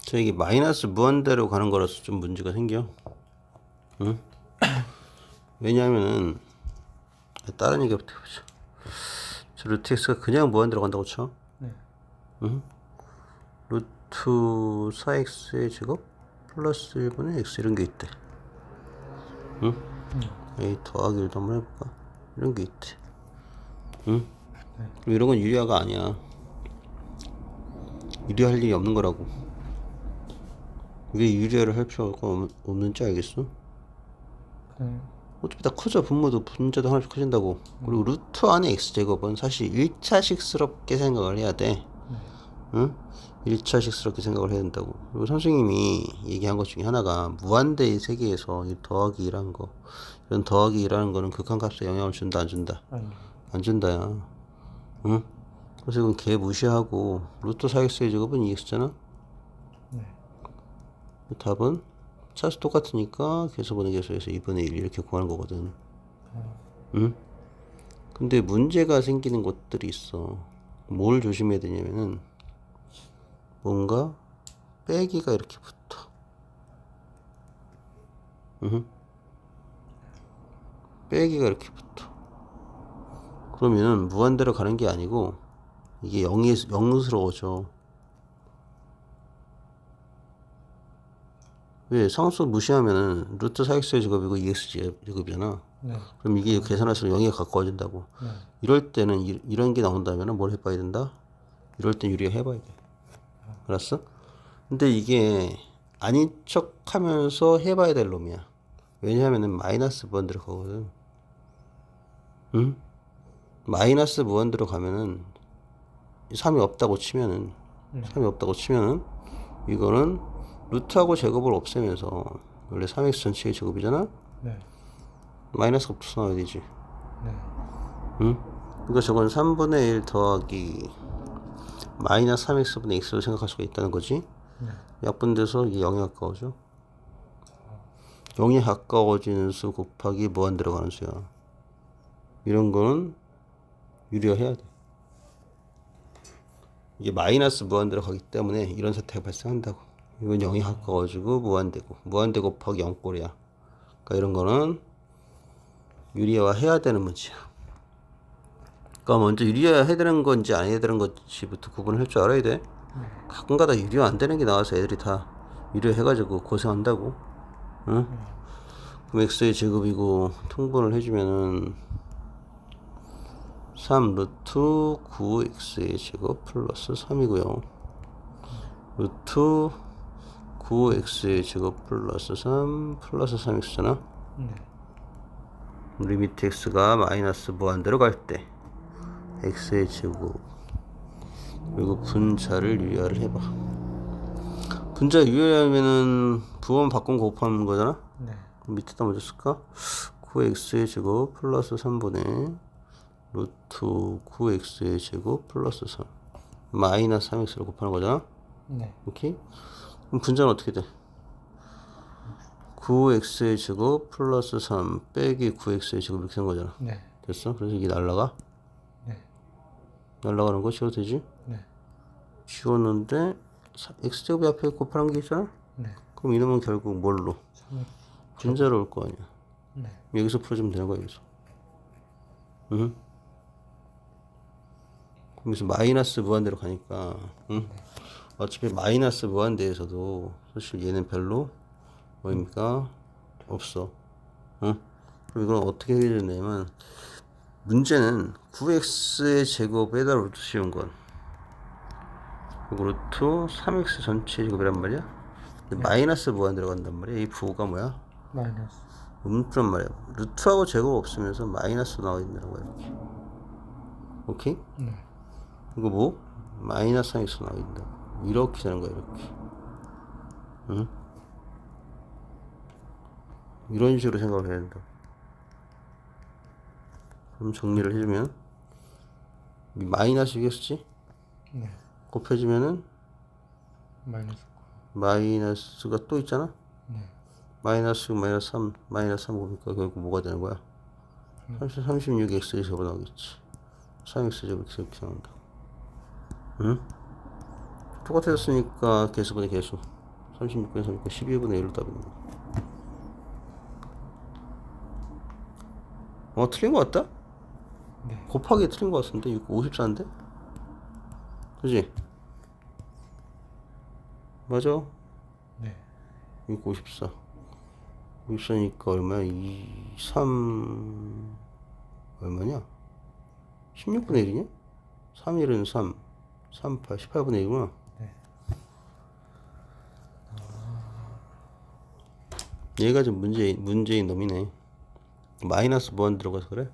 저 이게 마이너스 무한대로 가는 거라서 좀 문제가 생겨. 응? 왜냐하면은 다른 얘기부터 해보자. 저 루트 x가 그냥 무한대로 간다고 쳐. 네. 응? 루트 4x의 제곱 플러스 1분의 x 이런 게 있대. 응? A 더하기 1도 한번 해볼까? 이런 게 있대. 응? 그럼 이런 건 유리화가 아니야. 유리할 일이 없는 거라고. 왜 유리화를 할 필요가 없- 없는지 알겠어? 네. 어차피 다 커져 분모도 분자도 하나씩 커진다고 그리고 루트 안에 x제곱은 사실 1차식스럽게 생각을 해야 돼 응? 1차식스럽게 생각을 해야 된다고 그리고 선생님이 얘기한 것 중에 하나가 무한대의 세계에서 이 더하기 1하는 거 이런 더하기 1하는 거는 극한값에 영향을 준다 안 준다 아니. 안 준다야 응? 그래서 이건 개 무시하고 루트 4x의 제곱은 2x잖아 네. 답은 차수 똑같으니까 계수분의 계수에서 2분의 1 이렇게 구하는 거거든. 응? 근데 문제가 생기는 것들이 있어. 뭘 조심해야 되냐면은 뭔가 빼기가 이렇게 붙어. 응? 빼기가 이렇게 붙어. 그러면은 무한대로 가는 게 아니고 이게 0이 영스러워져. 왜 상수 무시하면은 루트 4x의 제곱이고 2x 제곱이잖아. 네. 그럼 이게 계산할수록 0에 가까워진다고. 네. 이럴 때는 이, 이런 게 나온다면은 뭘 해봐야 된다? 이럴 땐 유리가 해봐야 돼. 알았어? 근데 이게 아닌 척 하면서 해봐야 될 놈이야. 왜냐하면은 마이너스 무한 들어가거든. 응? 마이너스 무한 들어가면은 3이 없다고 치면은 3이 없다고 치면은 이거는 루트하고 제곱을 없애면서 원래 3x 전체의 제곱이잖아? 네. 마이너스가 나와야 되지. 네. 응? 그러니까 저건 3분의 1 더하기 마이너스 3x분의 x로 생각할 수가 있다는 거지. 네. 약분돼서 이게 0에 가까워져. 0에 가까워지는 수 곱하기 무한 들어가는 수야. 이런 거는 유리화 해야 돼. 이게 마이너스 무한 들어가기 때문에 이런 사태가 발생한다고. 이건 0에 가까워지고 무한되고 무한대 곱하기 0꼴이야. 그러니까 이런 거는 유리화 해야 되는 문제야. 그러니까 먼저 유리화 해야 되는 건지 안 해야 되는 건지부터 구분을 할 줄 알아야 돼. 가끔가다 유리화 안 되는 게 나와서 애들이 다 유리화 해가지고 고생한다고. 응? x의 제곱이고 통분을 해주면은 3 루트 9x의 제곱 플러스 3이고요. 루트 9x의 제곱 플러스 3 플러스 3x잖아. 네. 리미트 x가 마이너스 무한대로 갈 때 x의 제곱 그리고 분자를 유리화를 해봐 분자 유리하면은 부분 바꾼 거 곱하는 거잖아 네. 밑에다 먼저 쓸까 9x의 제곱 플러스 3분의 루트 9x의 제곱 플러스 3 마이너스 3x를 곱하는 거잖아 네. 오케이 그럼 분자는 어떻게 돼 9x의 제곱 플러스 3 빼기 9x의 제곱 이렇게 된 거잖아 네. 됐어? 그래서 이게 날라가? 네. 날라가는 거 지워도 되지? 네. 지웠는데 사- x제곱이 앞에 곱하는 게 있잖아? 네. 그럼 이놈은 결국 뭘로? 3. 분자로 올 거 아니야 네. 여기서 풀어주면 되는 거야 여기서 응? 그럼 여기서 마이너스 무한대로 가니까 응? 어차피 마이너스 무한대에서도 사실 얘는 별로 뭐입니까? 없어 응? 그럼 이건 어떻게 해결되냐면 문제는 9x의 제곱에다 루트 씌운 건 그리고 루트 3x 전체 제곱이란 말이야 근데 마이너스 무한대로 간단 말이야 이 부호가 뭐야? 마이너스. 음수란 말이야. 루트하고 제곱 없으면서 마이너스 나와 있는 거야 이렇게. 오케이? 네. 이거 뭐? 마이너스 3x 나와 있다. 이렇게 되는 거야 이렇게. 응? 이런 식으로 생각을 해야 된다. 그럼 정리를 해주면 이 마이너스겠지? 네. 곱해주면은 마이너스. 마이너스가 또 있잖아? 네. 마이너스 마이너스 3 마이너스 3 곱니까 결국 뭐가 되는 거야? 30, 36x의 제곱 나오겠지 3x 제곱 이렇게 나온다 응? 똑같아졌으니까 개수분의 개수 36분의 3니까 12분의 1로 답이 어 틀린 거 같다? 네. 곱하기 틀린 거 같은데 이거 54인데? 그지? 맞아 네. 이거 54 54니까 얼마야? 2, 3 얼마냐? 16분의 1이냐? 3, 1은 3 3, 8, 18분의 1이구나 얘가 좀 문제, 문제인 놈이네 마이너스 무한 들어가서 그래?